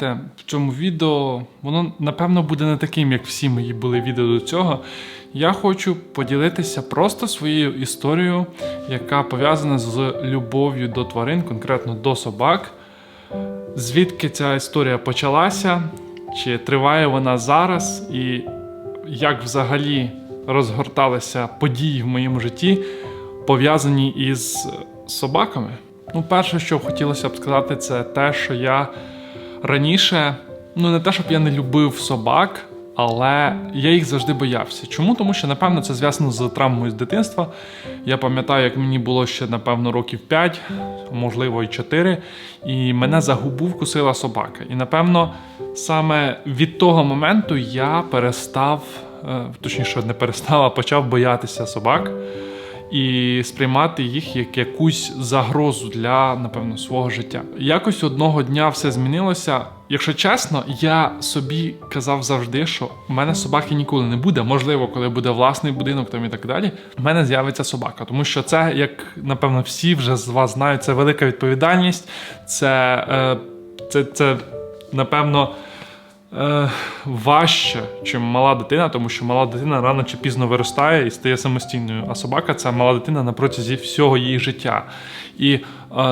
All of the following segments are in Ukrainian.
Знаєте, в цьому відео воно напевно буде не таким, як всі мої були відео до цього. Я хочу поділитися просто своєю історією, яка пов'язана з любов'ю до тварин, конкретно до собак. Звідки ця історія почалася, чи триває вона зараз, і як взагалі розгорталися події в моєму житті, пов'язані із собаками. Ну, перше, що хотілося б сказати, це те, що я раніше, ну не те, щоб я не любив собак, але я їх завжди боявся. Чому? Тому що, напевно, це зв'язано з травмою з дитинства. Я пам'ятаю, як мені було ще, напевно, років 5, можливо, і 4, і мене за губу вкусила собака. І, напевно, саме від того моменту я перестав, е, точніше, не перестав, а почав боятися собак і сприймати їх як якусь загрозу для, напевно, свого життя. Якось одного дня все змінилося. Якщо чесно, я собі казав завжди, що в мене собаки ніколи не буде. Можливо, коли буде власний будинок там і так далі, в мене з'явиться собака. Тому що це, як напевно, всі вже з вас знають, це велика відповідальність, це, е, це, це напевно. Е, важче, чим мала дитина, тому що мала дитина рано чи пізно виростає і стає самостійною. А собака це мала дитина на протязі всього її життя. І е,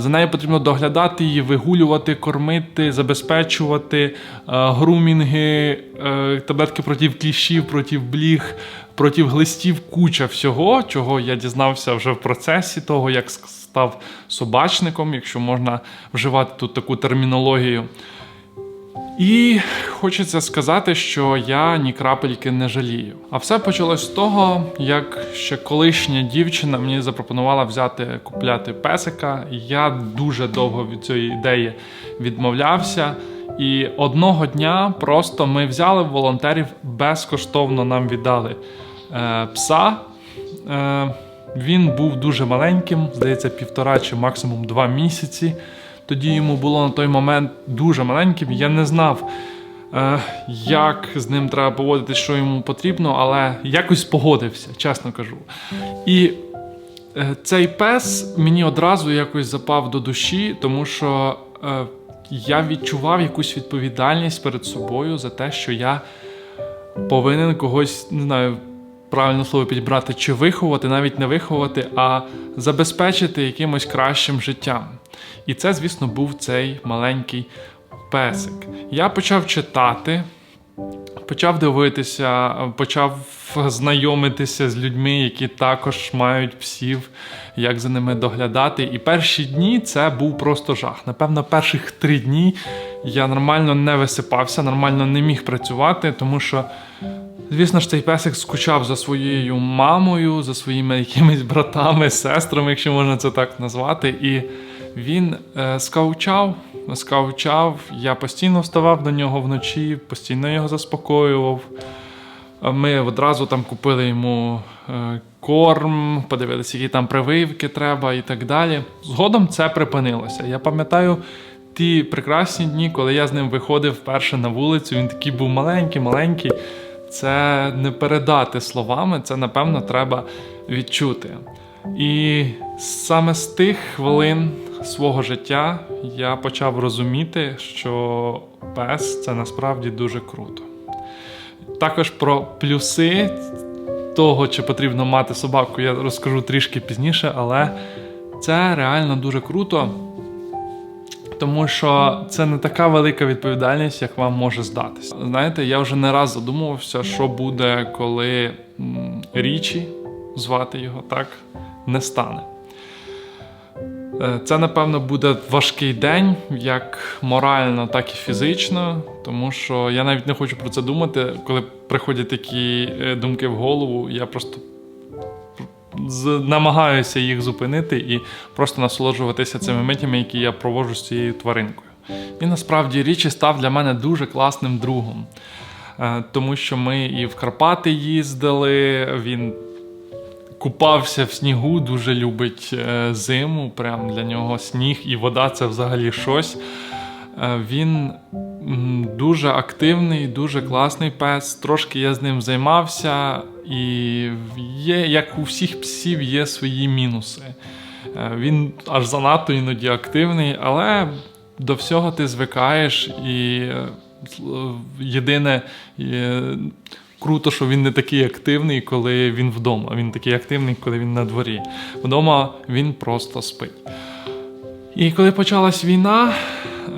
за нею потрібно доглядати її, вигулювати, кормити, забезпечувати е, грумінги, е, таблетки проти кліщів, проти бліг, проти глистів, куча всього, чого я дізнався вже в процесі того, як став собачником, якщо можна вживати тут таку термінологію. І хочеться сказати, що я ні крапельки не жалію. А все почалось з того, як ще колишня дівчина мені запропонувала взяти купляти песика. Я дуже довго від цієї ідеї відмовлявся. І одного дня просто ми взяли волонтерів безкоштовно нам віддали е, пса. Е, він був дуже маленьким, здається, півтора чи максимум два місяці. Тоді йому було на той момент дуже маленьким. Я не знав, е, як з ним треба поводитись, що йому потрібно, але якось погодився, чесно кажу. І е, цей пес мені одразу якось запав до душі, тому що е, я відчував якусь відповідальність перед собою за те, що я повинен когось, не знаю. Правильно слово підібрати, чи виховати, навіть не виховати, а забезпечити якимось кращим життям. І це, звісно, був цей маленький песик. Я почав читати, почав дивитися, почав знайомитися з людьми, які також мають псів, як за ними доглядати. І перші дні це був просто жах. Напевно, перших три дні я нормально не висипався, нормально не міг працювати, тому що. Звісно ж, цей песик скучав за своєю мамою, за своїми якимись братами, сестрами, якщо можна це так назвати. І він е, скавчав, скавчав. Я постійно вставав до нього вночі, постійно його заспокоював. Ми одразу там купили йому е, корм, подивилися, які там прививки треба і так далі. Згодом це припинилося. Я пам'ятаю ті прекрасні дні, коли я з ним виходив вперше на вулицю. Він такий був маленький, маленький. Це не передати словами, це напевно треба відчути. І саме з тих хвилин свого життя я почав розуміти, що пес це насправді дуже круто. Також про плюси того, чи потрібно мати собаку, я розкажу трішки пізніше, але це реально дуже круто. Тому що це не така велика відповідальність, як вам може здатися. Знаєте, я вже не раз задумувався, що буде, коли річі, звати його так, не стане. Е, це, напевно, буде важкий день, як морально, так і фізично, тому що я навіть не хочу про це думати. Коли приходять такі е, думки в голову, я просто намагаюся їх зупинити і просто насолоджуватися цими митями, які я проводжу з цією тваринкою. І насправді Річі став для мене дуже класним другом. Е, Тому що ми і в Карпати їздили, він купався в снігу, дуже любить е, зиму. Прям для нього сніг і вода це взагалі щось. Е, Він дуже активний, дуже класний пес. Трошки я з ним займався, і є, як у всіх псів, є свої мінуси. Е, Він аж занадто іноді активний, але до всього ти звикаєш і єдине. Круто, що він не такий активний, коли він вдома. Він такий активний, коли він на дворі. Вдома він просто спить. І коли почалась війна,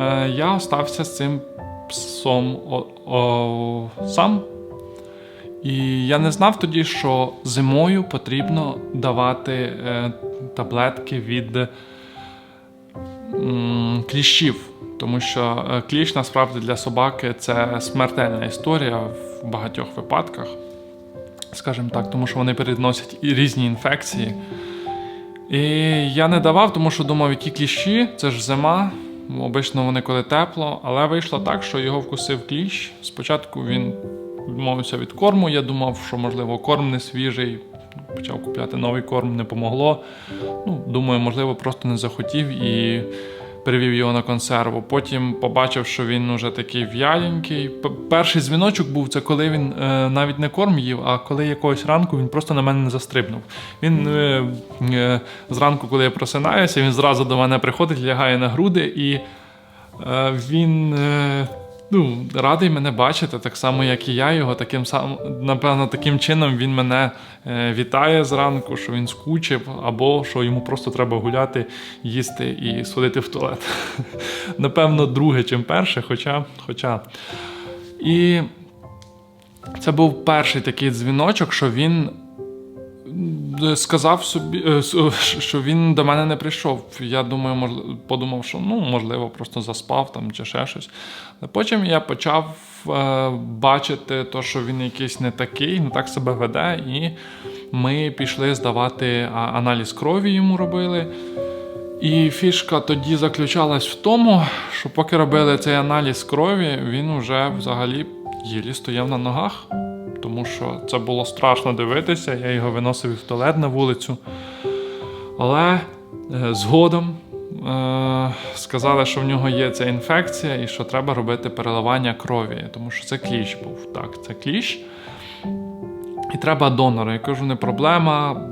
е, я остався з цим псом сам. І я не знав тоді, що зимою потрібно давати е, таблетки від кліщів. Тому що е, кліщ насправді для собаки це смертельна історія в багатьох випадках, скажімо так, тому що вони переносять і різні інфекції. І я не давав, тому що думав, які кліщі, це ж зима. Обично вони коли тепло, але вийшло так, що його вкусив кліщ. Спочатку він відмовився від корму. Я думав, що можливо корм не свіжий. Почав купляти новий корм, не помогло. Ну, думаю, можливо, просто не захотів і перевів його на консерву. Потім побачив, що він уже такий в'яленький. Перший дзвіночок був це коли він е, навіть не корм їв, а коли якогось ранку він просто на мене не застрибнув. Він е, е, зранку, коли я просинаюся, він зразу до мене приходить, лягає на груди і е, він. Е, Ну, радий мене бачити, так само, як і я його. Таким сам, напевно, таким чином він мене е, вітає зранку, що він скучив, або що йому просто треба гуляти, їсти і сходити в туалет. Напевно, друге, чим перше, хоча. хоча. І це був перший такий дзвіночок, що він сказав собі, е, що він до мене не прийшов. Я думаю, можливо, подумав, що ну, можливо, просто заспав там чи ще щось. Але потім я почав е, бачити, то, що він якийсь не такий, не так себе веде, і ми пішли здавати аналіз крові йому робили. І фішка тоді заключалась в тому, що поки робили цей аналіз крові, він вже взагалі єлі стояв на ногах, тому що це було страшно дивитися. Я його виносив в туалет на вулицю. Але е, згодом е, сказали, що в нього є ця інфекція і що треба робити переливання крові, тому що це кліщ був. Так, це кліщ. І треба донора. Я кажу, не проблема.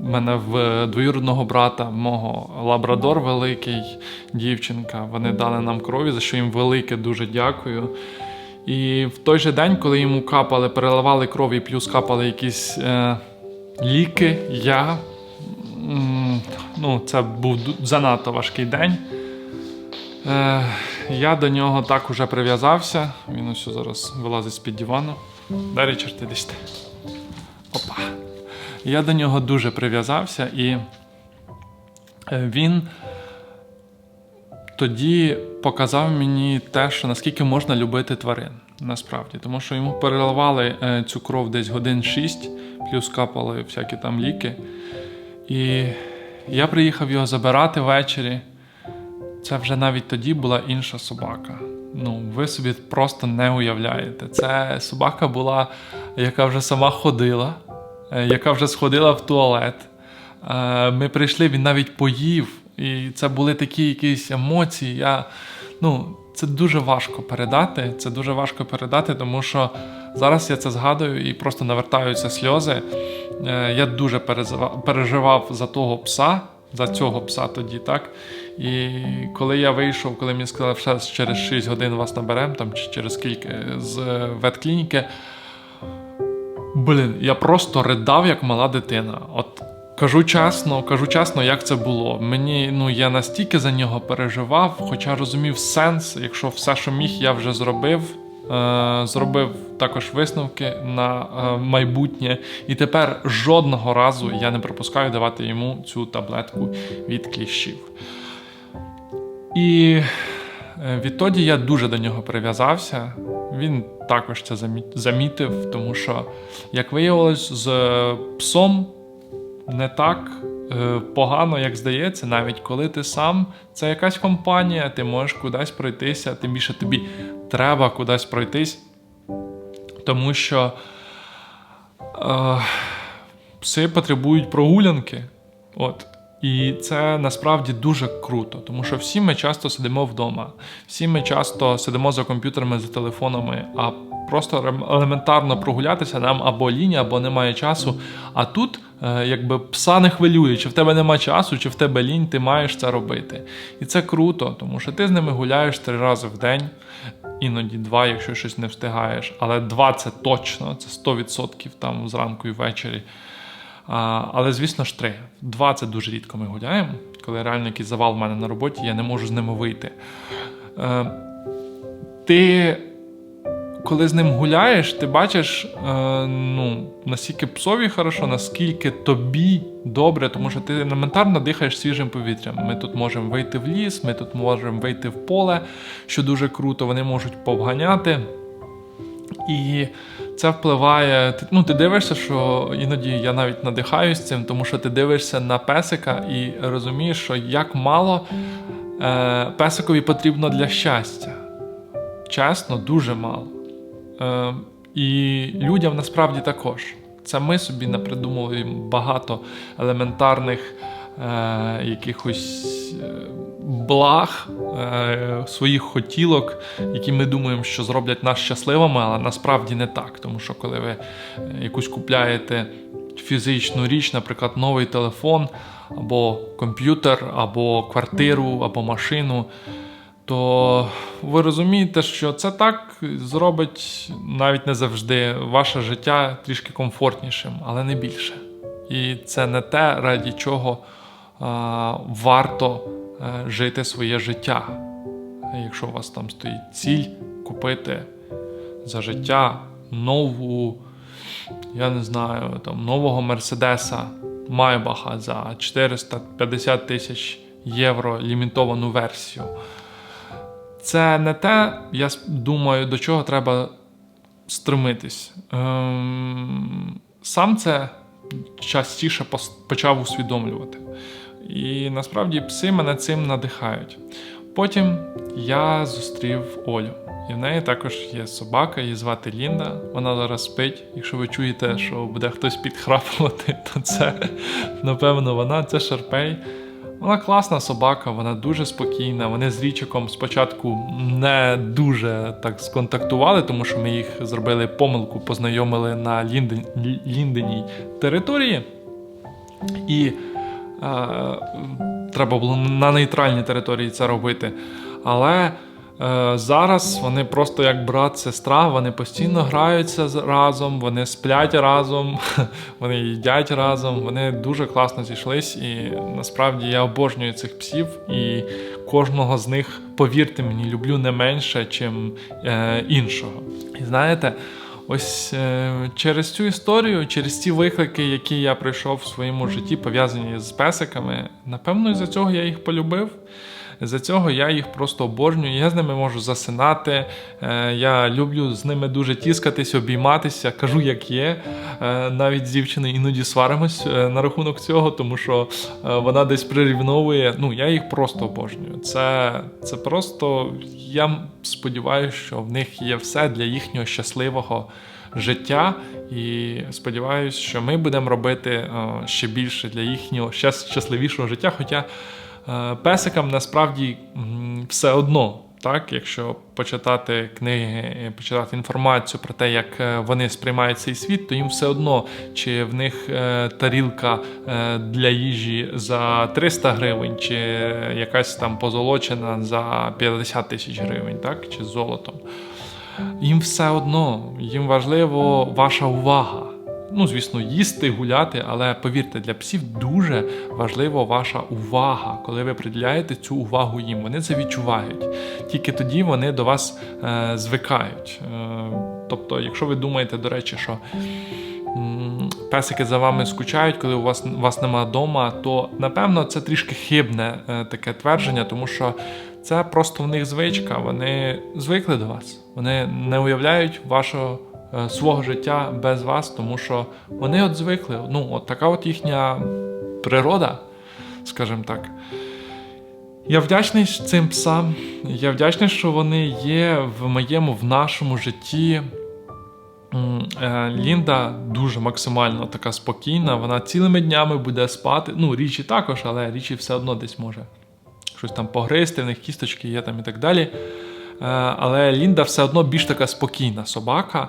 Мене в двоюродного брата, мого лабрадор великий, дівчинка. Вони дали нам крові, за що їм велике дуже дякую. І в той же день, коли йому капали, переливали кров і плюс капали якісь е, ліки, я. Ну, це був занадто важкий день. Е, я до нього так уже прив'язався. Він ось зараз вилазить з-під дивану. Дай Річард, ти десь ти. Опа. Я до нього дуже прив'язався, і е, він тоді показав мені те, що наскільки можна любити тварин. Насправді, тому що йому переливали е, цю кров десь годин 6, плюс капали всякі там ліки. І я приїхав його забирати ввечері. Це вже навіть тоді була інша собака. Ну, ви собі просто не уявляєте. Це собака була, яка вже сама ходила, е, яка вже сходила в туалет. Е, Ми прийшли, він навіть поїв, і це були такі якісь емоції. Я, ну, це дуже важко передати. Це дуже важко передати, тому що зараз я це згадую і просто навертаються сльози. Е, Я дуже переживав за того пса, за цього пса тоді, так. І коли я вийшов, коли мені сказали, що через 6 годин вас наберемо, там чи через скільки з ветклініки, блін, я просто ридав як мала дитина. От кажу чесно, кажу чесно, як це було. Мені ну я настільки за нього переживав, хоча розумів сенс, якщо все, що міг, я вже зробив. Е, зробив також висновки на е, майбутнє, і тепер жодного разу я не пропускаю давати йому цю таблетку від кліщів. І е, відтоді я дуже до нього прив'язався. Він також це замітив, тому що, як виявилось, з псом не так е, погано, як здається, навіть коли ти сам це якась компанія, ти можеш кудись пройтися, тим більше тобі треба кудись пройтись, тому що е, пси потребують прогулянки. От. І це насправді дуже круто, тому що всі ми часто сидимо вдома, всі ми часто сидимо за комп'ютерами, за телефонами, а просто елементарно прогулятися нам або лінь, або немає часу. А тут, е, якби пса не хвилює, чи в тебе немає часу, чи в тебе лінь, ти маєш це робити. І це круто, тому що ти з ними гуляєш три рази в день, іноді два, якщо щось не встигаєш. Але два це точно, це 100% там зранку і ввечері. А, але, звісно ж, три. Два це дуже рідко ми гуляємо. Коли реально якийсь завал в мене на роботі, я не можу з ними вийти. Е, ти, коли з ним гуляєш, ти бачиш, е, ну, наскільки псові хорошо, наскільки тобі добре, тому що ти елементарно дихаєш свіжим повітрям. Ми тут можемо вийти в ліс, ми тут можемо вийти в поле, що дуже круто, вони можуть повганяти. І це впливає. Ну, ти дивишся, що іноді я навіть надихаюсь цим, тому що ти дивишся на песика і розумієш, що як мало е, песикові потрібно для щастя. Чесно, дуже мало. Е, і людям насправді також. Це ми собі напридумуємо багато елементарних е, якихось е, благ, е, своїх хотілок, які ми думаємо, що зроблять нас щасливими, але насправді не так. Тому що коли ви якусь купляєте фізичну річ, наприклад, новий телефон, або комп'ютер, або квартиру, або машину. То ви розумієте, що це так зробить навіть не завжди ваше життя трішки комфортнішим, але не більше. І це не те, раді чого варто е, жити своє життя. Якщо у вас там стоїть ціль купити за життя нову, я не знаю, там нового Мерседеса Майбаха за 450 тисяч євро лімітовану версію. Це не те, я думаю, до чого треба стремитись. Ем, сам це частіше почав усвідомлювати. І насправді пси мене цим надихають. Потім я зустрів Олю. І в неї також є собака, її звати Лінда. Вона зараз спить. Якщо ви чуєте, що буде хтось підхрапувати, то це напевно вона, це Шарпей. Вона класна собака, вона дуже спокійна. Вони з річиком спочатку не дуже так сконтактували, тому що ми їх зробили помилку, познайомили на Лінден, Лінденій території. І треба було на нейтральній території це робити. Але е, зараз вони просто як брат, сестра, вони постійно граються разом, вони сплять разом, вони їдять разом, вони дуже класно зійшлись. І насправді я обожнюю цих псів, і кожного з них, повірте мені, люблю не менше, чим е, іншого. І знаєте. Ось е, через цю історію, через ті виклики, які я пройшов в своєму житті, пов'язані з песиками, напевно, із-за цього я їх полюбив. За цього я їх просто обожнюю. Я з ними можу засинати. е, Я люблю з ними дуже тіскатись, обійматися. Кажу, як є. Е, Навіть з дівчиною іноді сваримось е, на рахунок цього, тому що вона десь прирівновує. Ну, я їх просто обожнюю. Це, це просто я сподіваюся, що в них є все для їхнього щасливого життя. І сподіваюся, що ми будемо робити ще більше для їхнього щас- щасливішого життя. Хоча песикам насправді все одно. Так, якщо почитати книги, почитати інформацію про те, як е, вони сприймають цей світ, то їм все одно, чи в них е, тарілка е, для їжі за 300 гривень, чи якась там позолочена за 50 тисяч гривень, так, чи золотом. Їм все одно, їм важливо ваша увага. Ну, звісно, їсти, гуляти, але повірте, для псів дуже важлива ваша увага, коли ви приділяєте цю увагу їм. Вони це відчувають. Тільки тоді вони до вас е, звикають. Е, тобто, якщо ви думаєте, до речі, що песики за вами скучають, коли у вас, вас нема вдома, то напевно це трішки хибне е, таке твердження, тому що це просто в них звичка. Вони звикли до вас. Вони не уявляють вашого свого життя без вас, тому що вони от звикли. Ну, от така от їхня природа, скажімо так. Я вдячний цим псам. Я вдячний, що вони є в моєму, в нашому житті. Е, Лінда дуже максимально така спокійна. Вона цілими днями буде спати. Ну, річі також, але річі все одно десь може щось там погризти, в них кісточки є там і так далі. Е, Але Лінда все одно більш така спокійна собака.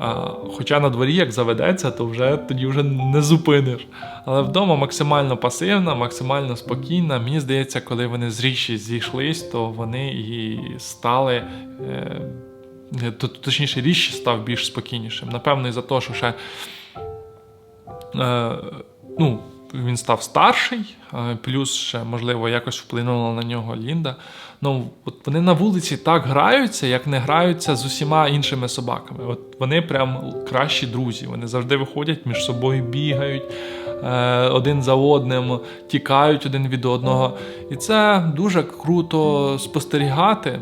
Е, Хоча на дворі, як заведеться, то вже тоді вже не зупиниш. Але вдома максимально пасивна, максимально спокійна. Мені здається, коли вони з річі зійшлись, то вони і стали. Е, Точніше, річ став більш спокійнішим. Напевно, і за те, що ще е, ну, він став старший, е, плюс ще, можливо, якось вплинула на нього Лінда. Ну, от вони на вулиці так граються, як не граються з усіма іншими собаками. От вони прям кращі друзі. Вони завжди виходять між собою, бігають е, один за одним, тікають один від одного. І це дуже круто спостерігати.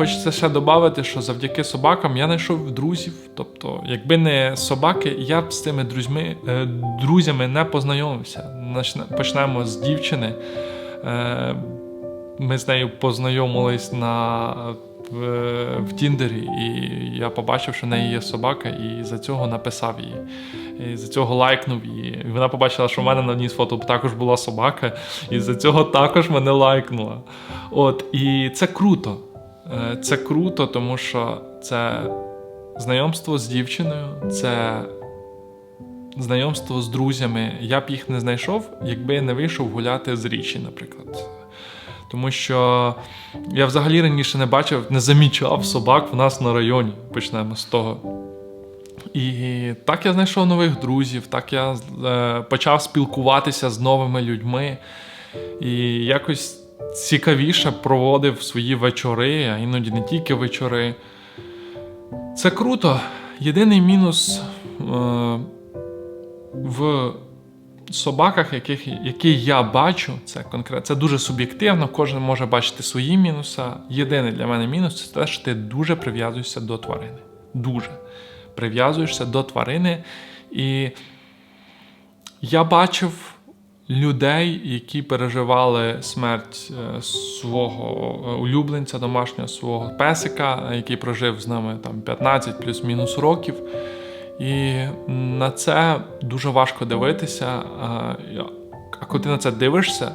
Хочеться ще додати, що завдяки собакам я знайшов друзів. Тобто, якби не собаки, я б з цими друзьми, е, друзями не познайомився. Почнемо з дівчини. Е, Ми з нею познайомились на, в, в Тіндері, і я побачив, що в неї є собака, і за цього написав її. І за цього лайкнув її. І вона побачила, що в мене на одній з фото також була собака, і за цього також мене лайкнула. От, і це круто. Е, Це круто, тому що це знайомство з дівчиною, це знайомство з друзями. Я б їх не знайшов, якби не вийшов гуляти з річі, наприклад. Тому що я взагалі раніше не бачив, не замічав собак в нас на районі. Почнемо з того. І так я знайшов нових друзів, так я е, почав спілкуватися з новими людьми і якось цікавіше проводив свої вечори, а іноді не тільки вечори. Це круто. Єдиний мінус е, в собаках, яких, які я бачу, це конкретно, це дуже суб'єктивно, кожен може бачити свої мінуси. Єдиний для мене мінус це те, що ти дуже прив'язуєшся до тварини. Дуже прив'язуєшся до тварини. І я бачив людей, які переживали смерть е, свого е, улюбленця, домашнього свого песика, який прожив з нами там 15 плюс-мінус років. І на це дуже важко дивитися. А коли ти на це дивишся,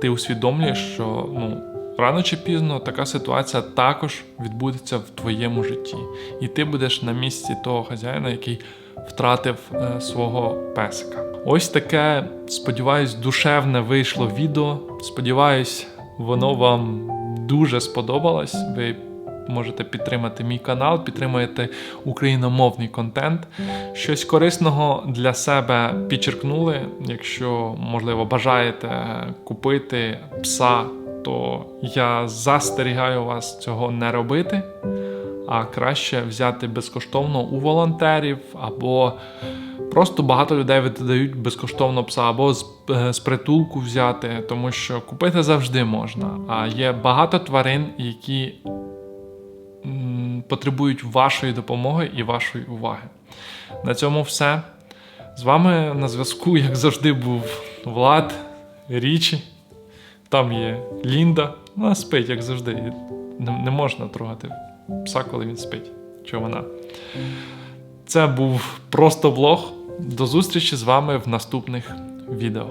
ти усвідомлюєш, що ну, рано чи пізно така ситуація також відбудеться в твоєму житті. І ти будеш на місці того хазяїна, який втратив е, свого песика. Ось таке, сподіваюсь, душевне вийшло відео. Сподіваюсь, воно вам дуже сподобалось. Ви можете підтримати мій канал, підтримуєте україномовний контент. Щось корисного для себе підчеркнули. Якщо, можливо, бажаєте купити пса, то я застерігаю вас цього не робити, а краще взяти безкоштовно у волонтерів або Просто багато людей видають безкоштовно пса або з, е, з притулку взяти, тому що купити завжди можна. А є багато тварин, які потребують вашої допомоги і вашої уваги. На цьому все. З вами на зв'язку, як завжди, був Влад, Річі. Там є Лінда. Вона спить, як завжди. Не, не можна трогати пса, коли він спить. Чи вона. Це був просто влог. До зустрічі з вами в наступних відео.